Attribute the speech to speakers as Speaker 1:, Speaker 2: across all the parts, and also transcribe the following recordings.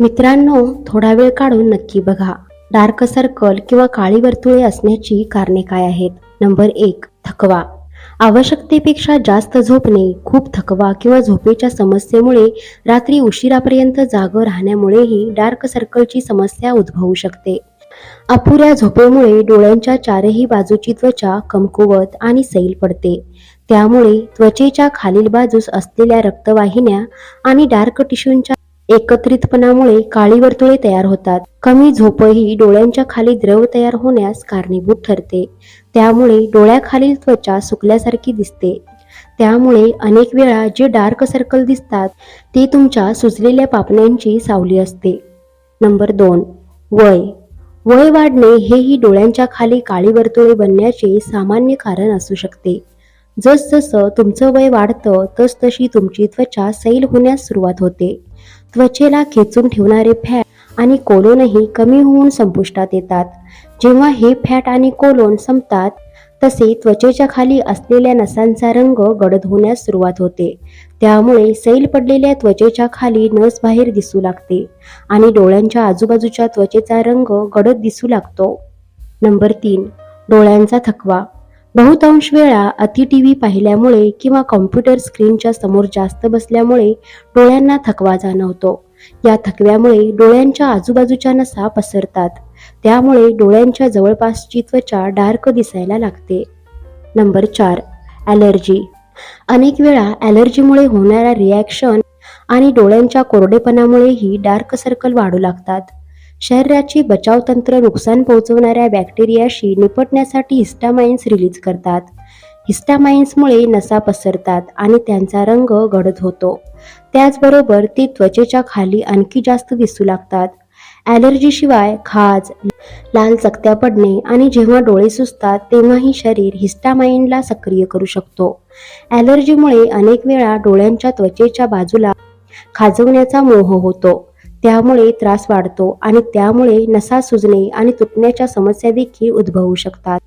Speaker 1: मित्रांनो थोडा वेळ काढून नक्की बघा. डार्क सर्कल किंवा काळी वर्तुळे असण्याची कारणे काय आहेत? नंबर एक थकवा. आवश्यकतेपेक्षा जास्त झोपणे खूप थकवा किंवा झोपेच्या समस्येमुळे रात्री उशिरापर्यंत जागं राहण्यामुळेही डार्क सर्कलची समस्या उद्भवू शकते. अपुऱ्या झोपेमुळे डोळ्यांच्या चारही बाजूची त्वचा कमकुवत आणि सैल पडते. त्यामुळे त्वचेच्या खालील बाजूस असलेल्या रक्तवाहिन्या आणि डार्क टिश्यूंच्या एकत्रितपणामुळे काळी वर्तुळे तयार होतात. कमी झोपही डोळ्यांच्या खाली द्रव तयार होण्यास कारणीभूत ठरते. त्यामुळे डोळ्याखालील त्वचा सुकल्यासारखी दिसते. त्यामुळे अनेक वेळा जे डार्क सर्कल दिसतात ते तुमच्या सुजलेल्या पापण्यांची सावली असते. नंबर दोन वय. वय वाढणे हेही डोळ्यांच्या खाली काळी वर्तुळे बनण्याचे सामान्य कारण असू शकते. जसजसं तुमचं वय वाढतं तसतशी तुमची त्वचा सैल होण्यास सुरुवात होते. त्वचेला खेचून ठेवणारे फॅट आणि कोलोनही कमी होऊन संपुष्टात येतात. जेव्हा हे फॅट आणि कोलोन संपतात तसे त्वचेच्या खाली असलेल्या नसांचा रंग गडद होण्यास सुरुवात होते. त्यामुळे सैल पडलेल्या त्वचेच्या खाली नस बाहेर दिसू लागते आणि डोळ्यांच्या आजूबाजूच्या त्वचेचा रंग गडद दिसू लागतो. नंबर तीन. डोळ्यांचा थकवा. बहुतांश वेळा अति टी व्ही पाहिल्यामुळे किंवा कॉम्प्युटर स्क्रीनच्या समोर जास्त बसल्यामुळे डोळ्यांना थकवा जाणवतो. या थकव्यामुळे डोळ्यांच्या आजूबाजूच्या नसा पसरतात. त्यामुळे डोळ्यांच्या जवळपासची त्वचा डार्क दिसायला लागते. नंबर चार ॲलर्जी. अनेक वेळा ॲलर्जीमुळे होणाऱ्या रिॲक्शन आणि डोळ्यांच्या कोरडेपणामुळेही डार्क सर्कल वाढू लागतात. शरीराची बचावतंत्र नुकसान पोहोचवणाऱ्या बॅक्टेरियाशी निपटण्यासाठी हिस्टामाइन्स रिलीज करतात. हिस्टामाइन्समुळे नसा पसरतात आणि त्यांचा रंग गडद होतो. त्याचबरोबर ते त्वचेच्या खाली आणखी जास्त दिसू लागतात. ॲलर्जीशिवाय खाज लाल चकत्या पडणे आणि जेव्हा डोळे सुचतात तेव्हाही शरीर हिस्टामाइनला सक्रिय करू शकतो. ॲलर्जीमुळे अनेक वेळा डोळ्यांच्या त्वचेच्या बाजूला खाजवण्याचा मोह होतो. त्यामुळे त्रास वाढतो आणि त्यामुळे नसा सुजणे आणि तुटण्याच्या समस्या देखील उद्भवू शकतात.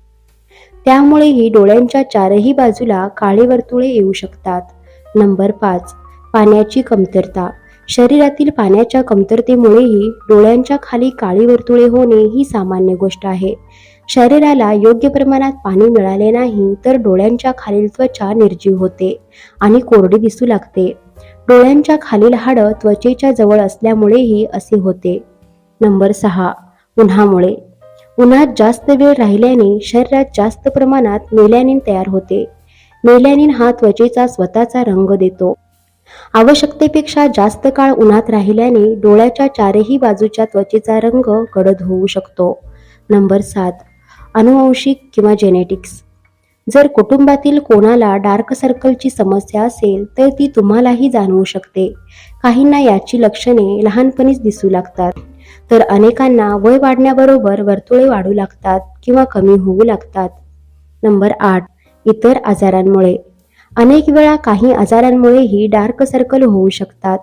Speaker 1: त्यामुळेही डोळ्यांच्या चारही बाजूला काळे वर्तुळे येऊ शकतात. नंबर पाच पाण्याची कमतरता. शरीरातील पाण्याच्या कमतरतेमुळेही डोळ्यांच्या खाली काळी वर्तुळे होणे ही सामान्य गोष्ट आहे. शरीराला योग्य प्रमाणात पाणी मिळाले नाही तर डोळ्यांच्या खालील त्वचा निर्जीव होते आणि कोरडी दिसू लागते. डोळ्यांच्या खालील हाडं त्वचेच्या जवळ असल्यामुळेही असे होते. नंबर सहा. उन्हामुळे. उन्हात जास्त वेळ राहिल्याने शरीरात जास्त प्रमाणात मेलॅनिन तयार होते. मेलॅनिन हा त्वचेचा स्वतःचा रंग देतो. आवश्यकतेपेक्षा जास्त काळ उन्हात राहिल्याने डोळ्याच्या चारही बाजूच्या त्वचेचा रंग गडद होऊ शकतो. नंबर सात. अनुवंशिक किंवा जेनेटिक्स जर कुटुंबातील कोणाला डार्क सर्कलची समस्या असेल तर ती तुम्हालाही जाणवू शकते. काहींना याची लक्षणे लहानपणीच दिसू लागतात. तर अनेकांना वय वाढण्याबरोबर वर्तुळे वाढू लागतात किंवा कमी होऊ लागतात. नंबर आठ इतर आजारांमुळे. अनेक वेळा काही आजारांमुळेही डार्क सर्कल होऊ शकतात.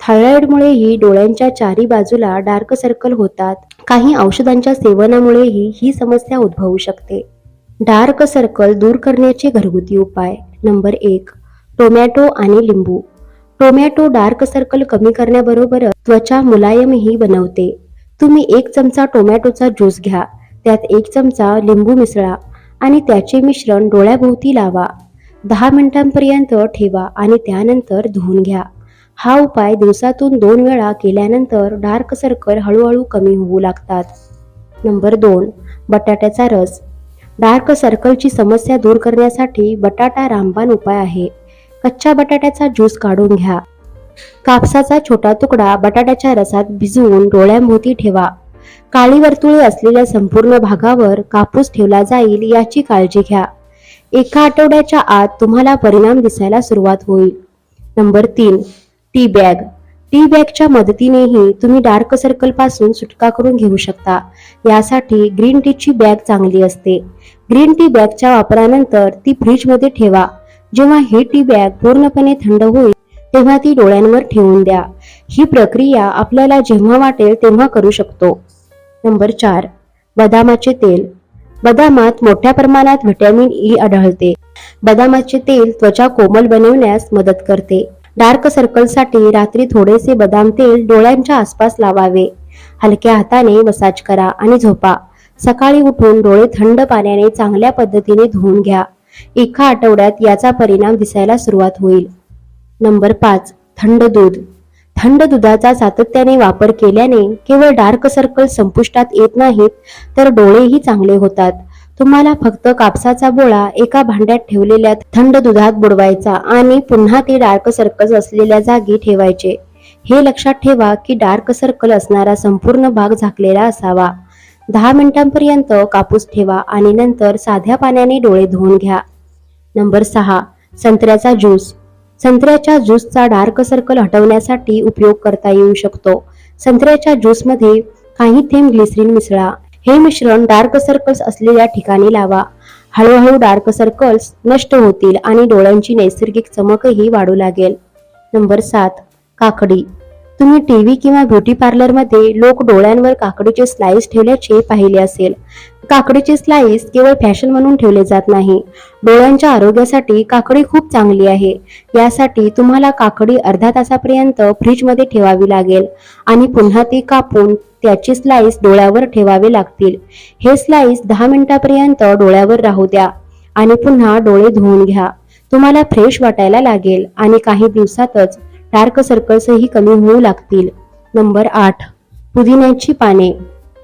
Speaker 1: थायरॉइडमुळेही डोळ्यांच्या चारी बाजूला डार्क सर्कल होतात. काही औषधांच्या सेवनामुळेही ही समस्या उद्भवू शकते. डार्क सर्कल दूर करण्याचे घरगुती उपाय. नंबर एक टोमॅटो आणि लिंबू. टोमॅटो डार्क सर्कल कमी करण्याबरोबरच त्वचा मुलायमही बनवते. तुम्ही एक चमचा टोमॅटोचा ज्यूस घ्या त्यात एक चमचा लिंबू मिसळा आणि त्याचे मिश्रण डोळ्याभोवती लावा. दहा मिनिटांपर्यंत ठेवा आणि त्यानंतर धुवून घ्या. हा उपाय दिवसातून दोन वेळा केल्यानंतर डार्क सर्कल हळूहळू कमी होऊ लागतात. नंबर दोन बटाट्याचा रस. डार्क सर्कलची समस्या दूर करण्यासाठी बटाटा रामबाण उपाय आहे. कच्च्या बटाट्याचा ज्यूस काढून घ्या. कापसाचा छोटा तुकडा बटाट्याच्या रसात भिजवून डोळ्यांभोवती ठेवा. काळी वर्तुळे असलेल्या संपूर्ण भागावर कापूस ठेवला जाईल याची काळजी घ्या. एका आठवड्याच्या आत तुम्हाला परिणाम दिसायला सुरुवात होईल. नंबर तीन टी बॅग. टी बॅगच्या मदतीनेही तुम्ही डार्क सर्कलपासून सुटका करून घेऊ शकता. यासाठी ग्रीन टीची बॅग चांगली असते. ग्रीन टी बॅगच्या वापरानंतर ती फ्रीजमध्ये ठेवा. जेव्हा ही टी बॅग पूर्णपणे थंड होईल तेव्हा ती डोळ्यांवर ठेवून द्या. ही प्रक्रिया आपल्याला जेव्हा वाटेल तेव्हा करू शकतो. नंबर चार बदामाचे तेल. बदामात मोठ्या प्रमाणात व्हिटॅमिन ई आढळते. बदामाचे तेल त्वचा कोमल बनवण्यास मदत करते. डार्क सर्कलसाठी रात्री थोडेसे बदाम तेल डोळ्यांच्या आसपास लावावे. हलक्या हाताने मसाज करा आणि झोपा. सकाळी उठून डोळे थंड पाण्याने चांगल्या पद्धतीने धुवून घ्या. एका आठवड्यात याचा परिणाम दिसायला सुरुवात होईल. नंबर पाच थंड दूध. थंड दुधाचा सातत्याने वापर केल्याने केवळ डार्क सर्कल संपुष्टात येत नाहीत तर डोळेही चांगले होतात. तुम्हाला फक्त कापसाचा बोळा एका भांड्यात ठेवलेल्या थंड दुधात बुडवायचा आणि पुन्हा ते डार्क सर्कल असलेल्या जागी ठेवायचे. हे लक्षात ठेवा की डार्क सर्कल असणारा संपूर्ण भाग झाकलेला असावा. दहा मिनिटांपर्यंत कापूस ठेवा आणि नंतर साध्या पाण्याने डोळे धुवून घ्या. नंबर सहा संत्र्याचा ज्यूस. संत्र्याच्या ज्यूसचा डार्क सर्कल हटवण्यासाठी उपयोग करता येऊ शकतो. संत्र्याच्या ज्यूसमध्ये काही थेंब ग्लिसरीन मिसळा. हे मिश्रण डार्क सर्कल्स असलेल्या ठिकाणी लावा. हळूहळू डार्क सर्कल्स नष्ट होतील आणि डोळ्यांची नैसर्गिक चमकही वाढू लागेल. नंबर सात काकडी. तुम्ही टी व्ही किंवा ब्युटी पार्लरमध्ये लोक डोळ्यांवर काकडीचे स्लाइस ठेवल्याचे पाहिले असेल. काकडीचे स्लाइस केवळ फॅशन म्हणून ठेवले जात नाही. डोळ्यांच्या आरोग्यासाठी काकडी खूप चांगली आहे. यासाठी तुम्हाला काकडी अर्धा तासापर्यंत फ्रीजमध्ये ठेवावी लागेल आणि पुन्हा ती कापून त्याची स्लाइस डोळ्यावर ठेवावे लागतील. हे स्लाइस दहा मिनिटापर्यंत डोळ्यावर राहू द्या आणि पुन्हा डोळे धुवून घ्या. तुम्हाला फ्रेश वाटायला लागेल आणि काही दिवसातच डार्क सर्कल्सही कमी होऊ लागतील. नंबर आठ. पुदिन्याची पाने.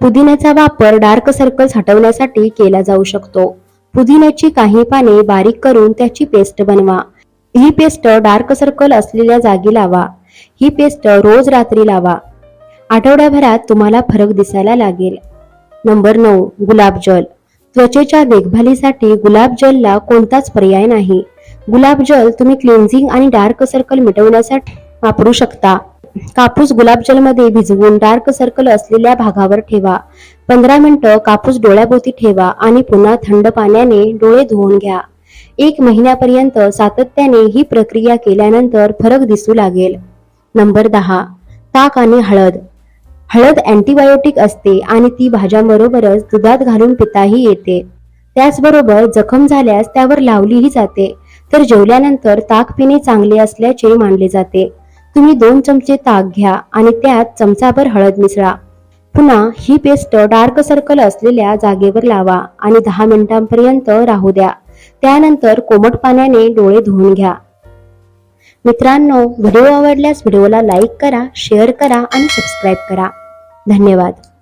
Speaker 1: पुदिन्याचा वापर डार्क सर्कल्स हटवण्यासाठी केला जाऊ शकतो. पुदिन्याची काही पाने बारीक करून त्याची पेस्ट बनवा. ही पेस्ट डार्क सर्कल असलेल्या जागी लावा. ही पेस्ट रोज रात्री लावा. आठवड्याभरात तुम्हाला फरक दिसायला लागेल. नंबर नऊ गुलाबजल त्वचेच्या देखभालीसाठी गुलाबजलला कोणताच पर्याय नाही. गुलाबजल तुम्ही क्लिन्झिंग आणि डार्क सर्कल मिटवण्यासाठी वापरू शकता. कापूस गुलाबजलमध्ये भिजवून डार्क सर्कल असलेल्या भागावर ठेवा. पंधरा मिनिटं कापूस डोळ्याभोवती ठेवा आणि पुन्हा थंड पाण्याने डोळे धुवून घ्या. एक महिन्यापर्यंत सातत्याने ही प्रक्रिया केल्यानंतर फरक दिसू लागेल. नंबर दहा ताक आणि हळद. हळद अँटीबायोटिक असते आणि ती भाज्यांबरोबरच दुधात घालून पिताही येते. त्याचबरोबर जखम झाल्यास त्यावर लावलीही जाते. तर जेवल्यानंतर ताक पिणे चांगले असल्याचे मानले जाते. तुम्ही दोन चमचे ताक घ्या आणि त्यात चमचाभर हळद मिसळा. पुन्हा ही पेस्ट डार्क सर्कल असलेल्या जागेवर लावा आणि दहा मिनिटांपर्यंत राहू द्या. त्यानंतर कोमट पाण्याने डोळे धुवून घ्या. मित्रांनो व्हिडिओ आवडल्यास व्हिडिओला लाईक करा शेअर करा आणि सबस्क्राईब करा. धन्यवाद.